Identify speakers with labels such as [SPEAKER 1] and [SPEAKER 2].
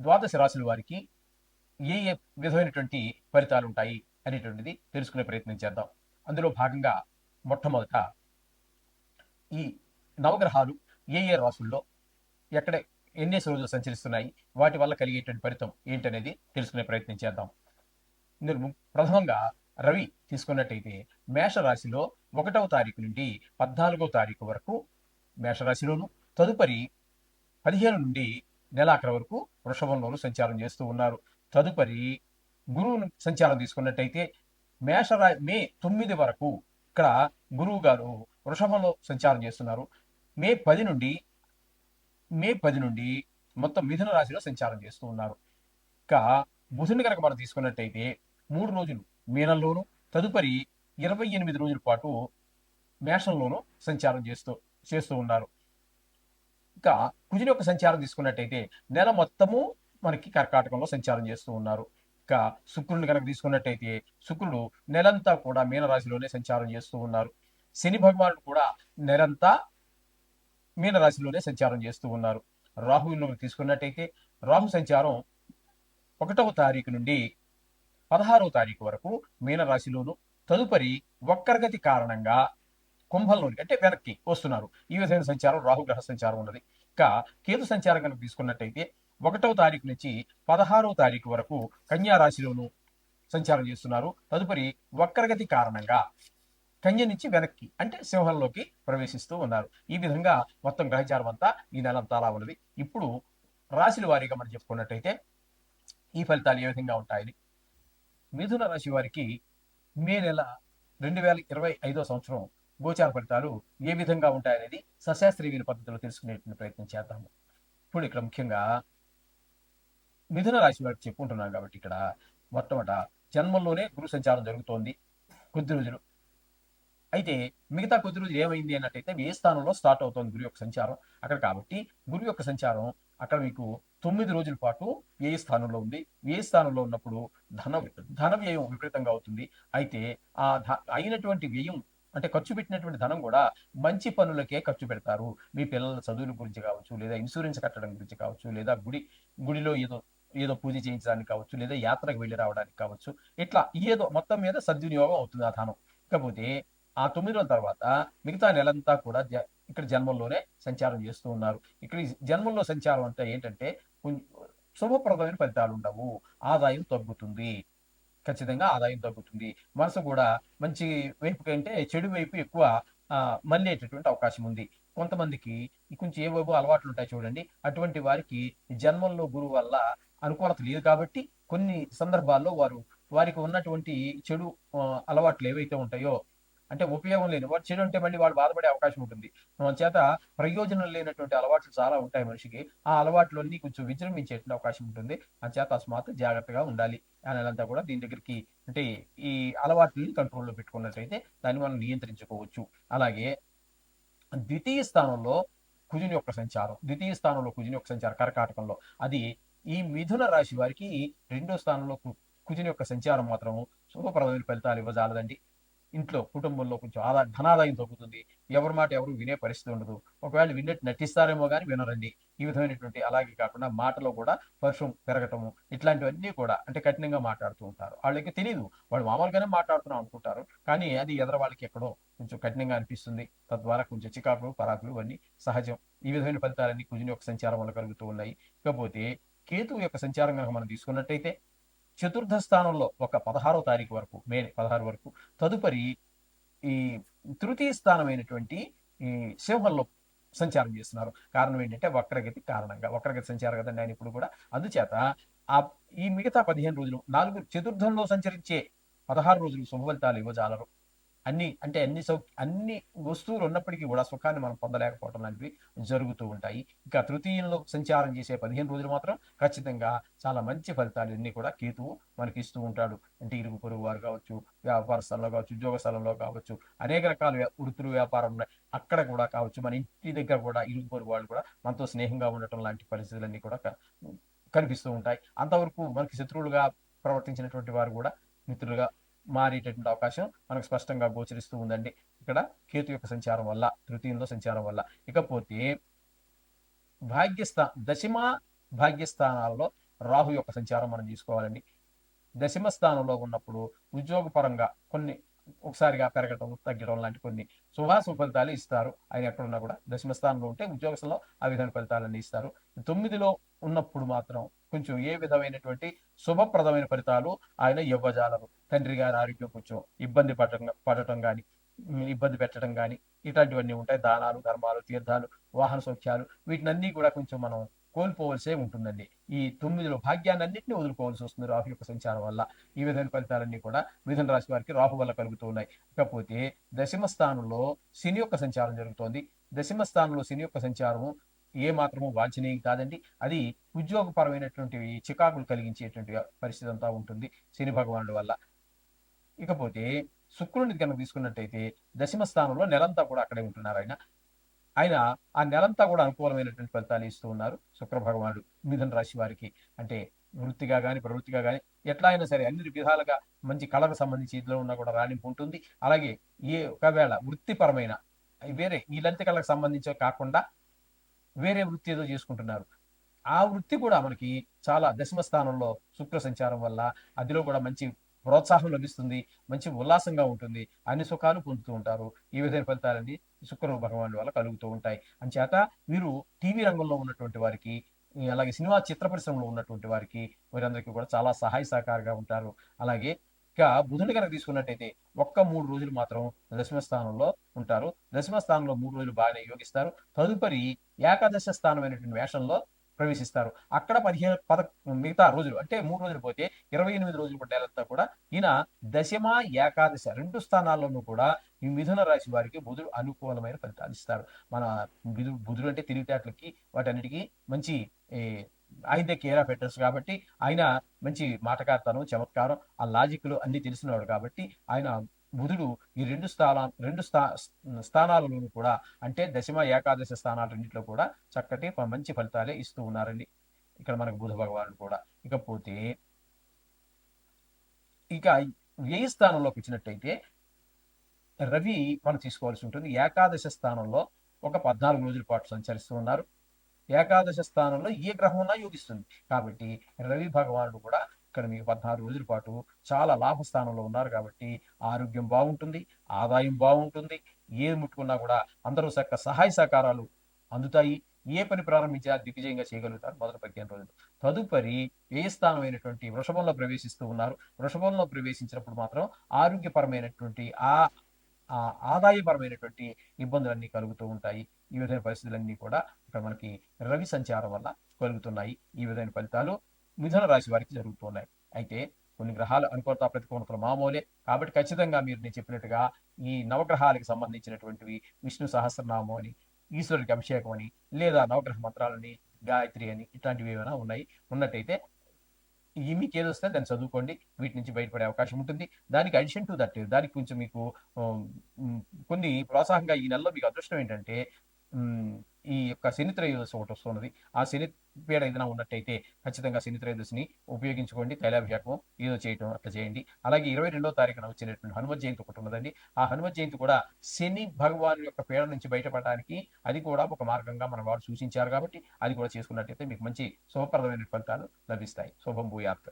[SPEAKER 1] ద్వాదశ రాశుల వారికి ఏ ఏ విధమైనటువంటి ఫలితాలు ఉంటాయి అనేటువంటిది తెలుసుకునే ప్రయత్నం చేద్దాం. అందులో భాగంగా మొట్టమొదట ఈ నవగ్రహాలు ఏ ఏ రాసుల్లో ఎక్కడ ఎన్ని రోజులు సంచరిస్తున్నాయి వాటి వల్ల కలిగేటువంటి ఫలితం ఏంటనేది తెలుసుకునే ప్రయత్నం చేద్దాం. ఇందులో ప్రథమంగా రవి తీసుకున్నట్టయితే మేషరాశిలో ఒకటవ తారీఖు నుండి పద్నాలుగవ తారీఖు వరకు మేషరాశిలోను తదుపరి పదిహేను నుండి నెలాఖరు వరకు వృషభంలోను సంచారం చేస్తూ ఉన్నారు. తదుపరి గురువు సంచారం తీసుకున్నట్టయితే మేషరా మే తొమ్మిది వరకు ఇక్కడ గురువు గారు వృషభంలో సంచారం చేస్తున్నారు. మే పది నుండి మే పది నుండి మొత్తం మిథున రాశిలో సంచారం చేస్తూ ఉన్నారు. ఇక బుధుని కనుక మనం తీసుకున్నట్టయితే మూడు రోజులు మీనంలోను తదుపరి ఇరవై ఎనిమిది రోజుల పాటు మేషంలోనూ సంచారం చేస్తూ చేస్తూ ఉన్నారు. ఇక కుజుని యొక్క సంచారం తీసుకున్నట్టయితే నెల మొత్తము మనకి కర్కాటకంలో సంచారం చేస్తూ ఉన్నారు. ఇక శుక్రుని కనుక తీసుకున్నట్టయితే శుక్రుడు నెలంతా కూడా మీనరాశిలోనే సంచారం చేస్తూ ఉన్నారు. శని భగవానుడు కూడా నెలంతా మీనరాశిలోనే సంచారం చేస్తూ ఉన్నారు. రాహువులో తీసుకున్నట్టయితే రాహు సంచారం ఒకటవ తారీఖు నుండి పదహారవ తారీఖు వరకు మీనరాశిలోను తదుపరి వక్రగతి కారణంగా కుంభంలోని అంటే వెనక్కి వస్తున్నారు. ఈ విధమైన సంచారం రాహుగ్రహ సంచారం ఉన్నది. ఇంకా కేతు సంచారం కనుక తీసుకున్నట్టయితే ఒకటవ తారీఖు నుంచి పదహారవ తారీఖు వరకు కన్యా రాశిలోను సంచారం చేస్తున్నారు. తదుపరి వక్రగతి కారణంగా కన్య నుంచి వెనక్కి అంటే సింహంలోకి ప్రవేశిస్తూ ఉన్నారు. ఈ విధంగా మొత్తం గ్రహచారం అంతా ఈ నెలంతా అలా ఉన్నది. ఇప్పుడు రాశుల వారీగా మనం చెప్పుకున్నట్టయితే ఈ ఫలితాలు ఏ విధంగా ఉంటాయని. మిథున రాశి వారికి మే నెల రెండు వేల ఇరవై ఐదో సంవత్సరం గోచార ఫలితాలు ఏ విధంగా ఉంటాయనేది సశాస్త్రీయ పద్ధతిలో తెలుసుకునేటువంటి ప్రయత్నం చేద్దాము. ఇప్పుడు ఇక్కడ ముఖ్యంగా మిథున రాశి వారికి చెప్పుకుంటున్నాం కాబట్టి ఇక్కడ మొట్టమొదట జన్మంలోనే గురు సంచారం జరుగుతోంది కొద్ది రోజులు. అయితే మిగతా కొద్ది రోజులు ఏమైంది అన్నట్టయితే ఏ స్థానంలో స్టార్ట్ అవుతోంది గురు యొక్క సంచారం అక్కడ కాబట్టి గురు యొక్క సంచారం అక్కడ మీకు తొమ్మిది రోజుల పాటు ఏ స్థానంలో ఉంది ఏ స్థానంలో ఉన్నప్పుడు ధన ధన వ్యయం విపరీతంగా అవుతుంది. అయితే ఆ అయినటువంటి వ్యయం అంటే ఖర్చు పెట్టినటువంటి ధనం కూడా మంచి పనులకే ఖర్చు పెడతారు. మీ పిల్లల చదువుల గురించి కావచ్చు లేదా ఇన్సూరెన్స్ కట్టడం గురించి కావచ్చు లేదా గుడి గుడిలో ఏదో ఏదో పూజ చేయించడానికి కావచ్చు లేదా యాత్రకు వెళ్ళి రావడానికి కావచ్చు ఇట్లా ఏదో మొత్తం మీద సద్వినియోగం అవుతుంది ఆ ధనం. కాకపోతే ఆ తొమ్మిది రోజుల తర్వాత మిగతా నెలంతా కూడా జ- ఇక్కడ జన్మంలోనే సంచారం చేస్తూ ఉన్నారు. ఇక్కడ జన్మల్లో జన్మంలో సంచారం అంటే ఏంటంటే శుభప్రదమైన ఫలితాలు ఉండవు. ఆదాయం తగ్గుతుంది. ఖచ్చితంగా ఆదాయం తగ్గుతుంది. మనసు కూడా మంచి వైపు కంటే చెడు వైపు ఎక్కువ మళ్ళేటటువంటి అవకాశం ఉంది. కొంతమందికి కొంచెం ఏవేవో అలవాట్లు ఉంటాయి చూడండి. అటువంటి వారికి జన్మంలో గురువు వల్ల అనుకూలత లేదు కాబట్టి కొన్ని సందర్భాల్లో వారు వారికి ఉన్నటువంటి చెడు అలవాట్లు ఏవైతే ఉంటాయో అంటే ఉపయోగం లేని వాడు చెడు అంటే మళ్ళీ వాడు బాధపడే అవకాశం ఉంటుంది. మన చేత ప్రయోజనం లేనటువంటి అలవాట్లు చాలా ఉంటాయి మనిషికి. ఆ అలవాట్లన్నీ కొంచెం విజృంభించే అవకాశం ఉంటుంది. ఆ చేత అస్మాత్ జాగ్రత్తగా ఉండాలి అనేదంతా కూడా దీని దగ్గరికి అంటే ఈ అలవాట్లని కంట్రోల్లో పెట్టుకున్నట్లయితే దాన్ని మనం నియంత్రించుకోవచ్చు. అలాగే ద్వితీయ స్థానంలో కుజుని యొక్క సంచారం. ద్వితీయ స్థానంలో కుజుని యొక్క సంచారం కర్కాటకంలో. అది ఈ మిథున రాశి వారికి రెండో స్థానంలో కు- కుజుని యొక్క సంచారం మాత్రం శుభప్రదమైన ఫలితాలు ఇవ్వజాలదండి. ఇంట్లో కుటుంబంలో కొంచెం ఆదా ధనాదాయం తగ్గుతుంది. ఎవరి మాట ఎవరు వినే పరిస్థితి ఉండదు. ఒకవేళ విన్నట్టు నటిస్తారేమో కానీ వినరండి. ఈ విధమైనటువంటి అలాగే కాకుండా మాటలో కూడా పరుషం పెరగటము ఇట్లాంటివన్నీ కూడా అంటే కఠినంగా మాట్లాడుతూ ఉంటారు. వాళ్ళకి తెలియదు వాళ్ళు మామూలుగానే మాట్లాడుతున్నాం అనుకుంటారు. కానీ అది ఎదర వాళ్ళకి ఎక్కడో కొంచెం కఠినంగా అనిపిస్తుంది. తద్వారా కొంచెం చికాకులు పరాకులు ఇవన్నీ సహజం. ఈ విధమైన ఫలితాలన్నీ కుజుని యొక్క సంచారం వల్ల కలుగుతూ ఉన్నాయి. ఇకపోతే కేతువు యొక్క సంచారం కనుక మనం తీసుకున్నట్టయితే చతుర్థ స్థానంలో ఒక పదహారో తారీఖు వరకు మే పదహారు వరకు తదుపరి ఈ తృతీయ స్థానమైనటువంటి ఈ సింహంలో సంచారం చేస్తున్నారు. కారణం ఏంటంటే వక్రగతి కారణంగా వక్రగతి సంచారం కదండి ఆయన ఇప్పుడు కూడా. అందుచేత ఆ ఈ మిగతా పదిహేను రోజులు నాలుగు చతుర్థంలో సంచరించే పదహారు రోజులు శుభ ఫలితాలు ఇవ్వజాలరు. అన్ని అంటే అన్ని సౌ అన్ని వస్తువులు ఉన్నప్పటికీ కూడా సుఖాన్ని మనం పొందలేకపోవడం లాంటివి జరుగుతూ ఉంటాయి. ఇక తృతీయంలో సంచారం చేసే పదిహేను రోజులు మాత్రం ఖచ్చితంగా చాలా మంచి ఫలితాలు ఇన్ని కూడా కేతువు మనకి ఇస్తూ ఉంటాడు. అంటే ఇరుగు పొరుగు వారు కావచ్చు వ్యాపార స్థలంలో కావచ్చు ఉద్యోగ స్థలంలో కావచ్చు అనేక రకాల వ్యా- వృత్తులు వ్యాపారం ఉన్నాయి. అక్కడ కూడా కావచ్చు మన ఇంటి దగ్గర కూడా ఇరుగు పొరుగు వాళ్ళు కూడా మనతో స్నేహంగా ఉండటం లాంటి పరిస్థితులన్నీ కూడా కనిపిస్తూ ఉంటాయి. అంతవరకు మనకి శత్రువులుగా ప్రవర్తించినటువంటి వారు కూడా మిత్రులుగా మారేటటువంటి అవకాశం మనకు స్పష్టంగా గోచరిస్తూ ఉందండి. ఇక్కడ కేతు యొక్క సంచారం వల్ల తృతీయంలో సంచారం వల్ల. ఇకపోతే భాగ్యస్థా దశమ భాగ్యస్థానాలలో రాహు యొక్క సంచారం మనం తీసుకోవాలండి దశమ స్థానంలో ఉన్నప్పుడు ఉద్యోగపరంగా కొన్ని ఒకసారిగా పెరగటం తగ్గడం లాంటి కొన్ని శుభాశుభ ఫలితాలు ఇస్తారు. ఆయన ఎక్కడున్నా కూడా దశమ స్థానంలో ఉంటే ఉద్యోగస్థలో ఆ విధమైన ఫలితాలన్నీ ఇస్తారు. తొమ్మిదిలో ఉన్నప్పుడు మాత్రం కొంచెం ఏ విధమైనటువంటి శుభప్రదమైన ఫలితాలు ఆయన ఇవ్వజాలరు. తండ్రి గారి ఆరోగ్యం కొంచెం ఇబ్బంది పడటం పడటం కానీ ఇబ్బంది పెట్టడం కానీ ఇట్లాంటివన్నీ ఉంటాయి. దానాలు ధర్మాలు తీర్థాలు వాహన సౌఖ్యాలు వీటినన్నీ కూడా కొంచెం మనం కోల్పోవలసే ఉంటుందండి. ఈ తొమ్మిదిలో భాగ్యాన్ని అన్నింటినీ వదులుకోవాల్సి వస్తుంది రాహు యొక్క సంచారం వల్ల. ఈ విధమైన ఫలితాలన్నీ కూడా మిథున రాశి వారికి రాహు వల్ల కలుగుతూ ఉన్నాయి ఇకపోతే దశమ స్థానంలో శని యొక్క సంచారం జరుగుతోంది. దశమ స్థానంలో శని యొక్క సంచారము ఏ మాత్రము వాంఛనీయం కాదండి. అది ఉద్యోగపరమైనటువంటి చికాకులు కలిగించేటువంటి పరిస్థితి అంతా ఉంటుంది శని భగవానుడి వల్ల. ఇకపోతే శుక్రుడిని కనుక తీసుకున్నట్టయితే దశమ స్థానంలో నెలంతా కూడా అక్కడే ఉంటున్నారు ఆయన. ఆయన ఆ నెలంతా కూడా అనుకూలమైనటువంటి ఫలితాలు ఇస్తూ ఉన్నారు శుక్ర భగవానుడు మిథున రాశి వారికి. అంటే వృత్తిగా కానీ ప్రవృత్తిగా కానీ ఎట్లా అయినా సరే అన్ని విధాలుగా మంచి కళకు సంబంధించి ఇదిలో ఉన్నా కూడా రాణింపు ఉంటుంది. అలాగే ఏ ఒకవేళ వృత్తిపరమైన వేరే ఈ లంతి కళకు సంబంధించి కాకుండా వేరే వృత్తి ఏదో చేసుకుంటున్నారు. ఆ వృత్తి కూడా మనకి చాలా దశమ స్థానంలో శుక్ర సంచారం వల్ల అదిలో కూడా మంచి ప్రోత్సాహం లభిస్తుంది మంచి ఉల్లాసంగా ఉంటుంది అన్ని సుఖాలు పొందుతూ ఉంటారు. ఈ విధమైన ఫలితాలన్నీ శుక్ర భగవాన్ వల్ల కలుగుతూ ఉంటాయి. అంచేత వీరు టీవీ రంగంలో ఉన్నటువంటి వారికి అలాగే సినిమా చిత్ర పరిశ్రమలో ఉన్నటువంటి వారికి వీరందరికీ కూడా చాలా సహాయ సహకారంగా ఉంటారు. అలాగే ఇక బుధుని కనుక తీసుకున్నట్టయితే ఒక్క మూడు రోజులు మాత్రం దశమ స్థానంలో ఉంటారు. దశమ స్థానంలో మూడు రోజులు బాగానే యోగిస్తారు. తదుపరి ఏకాదశ స్థానమైనటువంటి వేషంలో ప్రవేశిస్తారు. అక్కడ పదిహేను పద మిగతా రోజులు అంటే మూడు రోజులు పోతే ఇరవై ఎనిమిది రోజులు పడ్డేలంతా కూడా ఈయన దశమ ఏకాదశ రెండు స్థానాల్లోనూ కూడా ఈ మిథున రాశి వారికి బుధుడు అనుకూలమైన ఫలితాలు ఇస్తారు. మన బుధుడు బుధుడు అంటే తెలివితేటలకి వాటన్నిటికీ మంచి ఆయన కేర్ ఆఫ్ కాబట్టి ఆయన మంచి మాటకార్తనం చమత్కారం ఆ లాజిక్లు అన్ని తెలిసినవాడు కాబట్టి ఆయన బుధుడు ఈ రెండు స్థానా రెండు స్థా స్థానాలలోనూ కూడా అంటే దశమ ఏకాదశ స్థానాలు రెండింటిలో కూడా చక్కటి మంచి ఫలితాలే ఇస్తూ ఉన్నారండి. ఇక్కడ మనకు బుధ భగవానుడు కూడా. ఇకపోతే ఇక వ్యయ స్థానంలోకి వచ్చినట్టయితే రవి మనం తీసుకోవాల్సి ఉంటుంది. ఏకాదశ స్థానంలో ఒక పద్నాలుగు రోజుల పాటు సంచరిస్తూ ఉన్నారు. ఏకాదశ స్థానంలో ఏ గ్రహం యోగిస్తుంది. కాబట్టి రవి భగవానుడు కూడా ఇక్కడ మీకు పద్నాలుగు రోజుల పాటు చాలా లాభ స్థానంలో ఉన్నారు కాబట్టి ఆరోగ్యం బాగుంటుంది ఆదాయం బాగుంటుంది ఏది ముట్టుకున్నా కూడా అందరూ చక్క సహాయ సహకారాలు అందుతాయి. ఏ పని ప్రారంభించినా దిగ్విజయంగా చేయగలుగుతారు మొదటి పదిహేను రోజులు. తదుపరి ఏ స్థానమైనటువంటి వృషభంలో ప్రవేశిస్తూ ఉన్నారు. వృషభంలో ప్రవేశించినప్పుడు మాత్రం ఆరోగ్యపరమైనటువంటి ఆ ఆ ఆదాయపరమైనటువంటి ఇబ్బందులన్నీ కలుగుతూ ఉంటాయి. ఈ విధమైన పరిస్థితులన్నీ కూడా ఇక్కడ మనకి రవి సంచారం వల్ల కలుగుతున్నాయి. ఈ విధమైన ఫలితాలు మిథున రాశి వారికి జరుగుతున్నాయి. అయితే కొన్ని గ్రహాలు అనుకూలత ప్రతికూలతలు మామూలే. కాబట్టి ఖచ్చితంగా మీరు నేను చెప్పినట్టుగా ఈ నవగ్రహాలకు సంబంధించినటువంటివి విష్ణు సహస్రనామం అని ఈశ్వరుడికి అభిషేకం అని లేదా నవగ్రహ మంత్రాలని గాయత్రి అని ఇట్లాంటివి ఏమైనా ఉన్నాయి. ఉన్నట్టయితే మీకు ఏది వస్తే దాన్ని చదువుకోండి. వీటి నుంచి బయటపడే అవకాశం ఉంటుంది. దానికి అడిషన్ టు దట్ దానికి కొంచెం మీకు కొన్ని ప్రోత్సాహంగా ఈ నెలలో మీకు అదృష్టం ఏంటంటే ఈ యొక్క శని ఒకటి వస్తున్నది. ఆ శని పీడ ఏదైనా ఉన్నట్టయితే ఖచ్చితంగా శని త్రయోదశిని ఉపయోగించుకోండి తైలాభిషేకం ఏదో చేయటం అట్లా చేయండి. అలాగే ఇరవై రెండో తారీఖున వచ్చినటువంటి హనుమత్ జయంతి ఒకటి ఉన్నదండి. ఆ హనుమత్ జయంతి కూడా శని భగవాన్ యొక్క పీడ నుంచి బయటపడడానికి అది కూడా ఒక మార్గంగా మన వారు సూచించారు కాబట్టి అది కూడా చేసుకున్నట్టయితే మీకు మంచి శుభప్రదమైన ఫలితాలు లభిస్తాయి. శుభం భూయాత్.